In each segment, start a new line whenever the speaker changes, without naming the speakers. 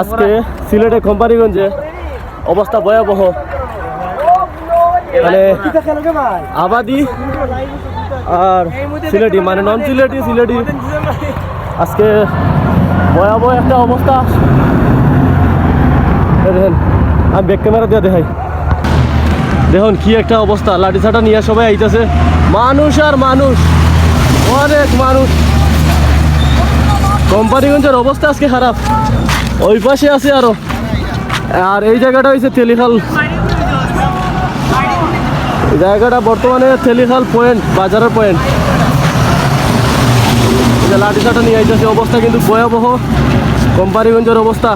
আজকে সিলেটে কোম্পানিগঞ্জে অবস্থা ভয়াবহ। মানে আবাদি আর সিলেটি মানে নন সিলেটি। সিলেটি আজকে ভয়াবহ একটা অবস্থা। দেখেন, আমি ব্যাক ক্যামেরা দিয়ে দেখাই। দেখুন কি একটা অবস্থা লাঠি ছাটা নিয়ে সবাই আইতেছে। মানুষ আর মানুষ, অনেক মানুষ। কোম্পানিগঞ্জের অবস্থা আজকে খারাপ। ওই পাশে আছে আরও। আর এই জায়গাটা হয়েছে তেলিখাল। জায়গাটা বর্তমানে তেলিখাল পয়েন্ট, বাজারের পয়েন্ট। লাঠি চাটা নিয়ে আইতেছে, অবস্থা কিন্তু ভয়াবহ। কোম্পানিগঞ্জের অবস্থা।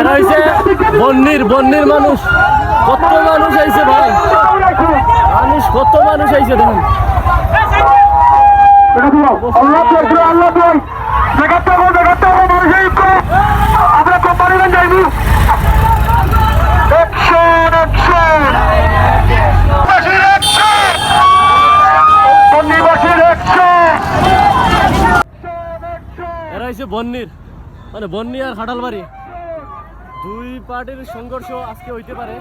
এরা হয়েছে বন্নির বন্নির মানুষ। কত মানুষ মানুষ কত মানুষ আইছে দেখুন।
আল্লাহ আল্লাহ দেখাতে হবে দেখাতে হবে মানুষের আমরা কোম্পানিগঞ্জ যাইবি। একশন একশন বাসীর একশন বন্দিবাসীর একশন
এরা হয়েছে বন্নির মানে বন্নি আর খাটালবাড়ি। দুই পার্টির সংঘর্ষ আজকে হইতে পারে।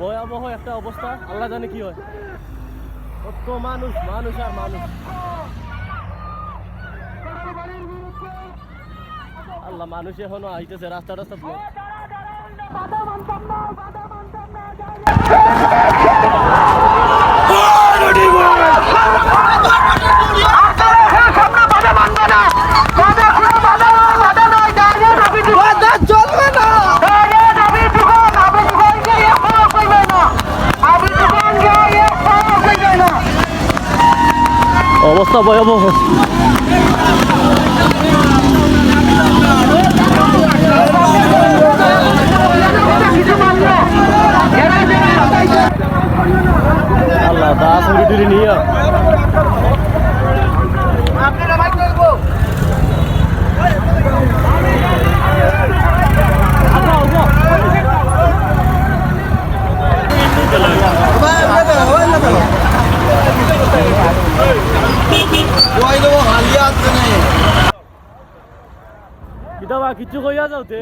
ভয়াবহ একটা অবস্থা। আল্লাহ জানে কি হয়। কত মানুষ মানুষ আর মানুষ। আল্লাহ মানুষ এখনও আইতেছে রাস্তা রাস্তা অবস্থা ভয়াবহ আল্লাহ দাস মুড়ি নিয়ে কিতা বা কিছু কইয়া যাওতে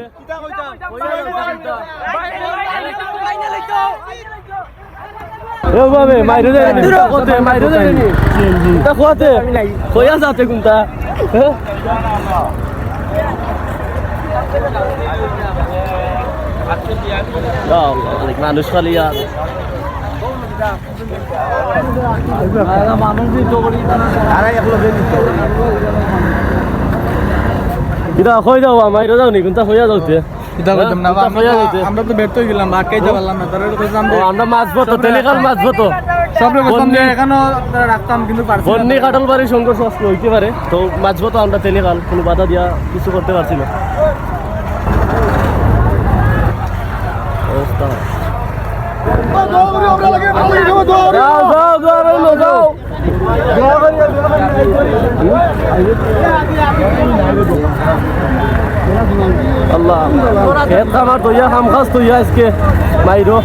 এ বাবে মাইরে দে কোতে মাইরে দে তা কোতে কইয়া যাওতে কোনটা। দাও অনেক মানুষ খালি আর। কিতা কই যাও মাইরে যাও নি কোনটা কইয়া যাওতে?
কিতা কইতাম না
কোনটা কইয়া যাওতে?
আমরা তো ব্যর্থ হয়ে গেলাম ভাগ খাইতে পারলাম না তারা
আমরা মাছ তো তেলেকাল মাছ তো
সব কইতাম যে
বন্যি-
কিন্তু
কাটল সংঘর্ষ হইতে পারে তো আমরা তেলেকাল কোনো বাধা দিয়া কিছু করতে পারছি না। যাও যাও যাও রইল, যাও আল্লাহ খেত খামার তৈয়া খাম খাস তৈয়া আজকে মাইরো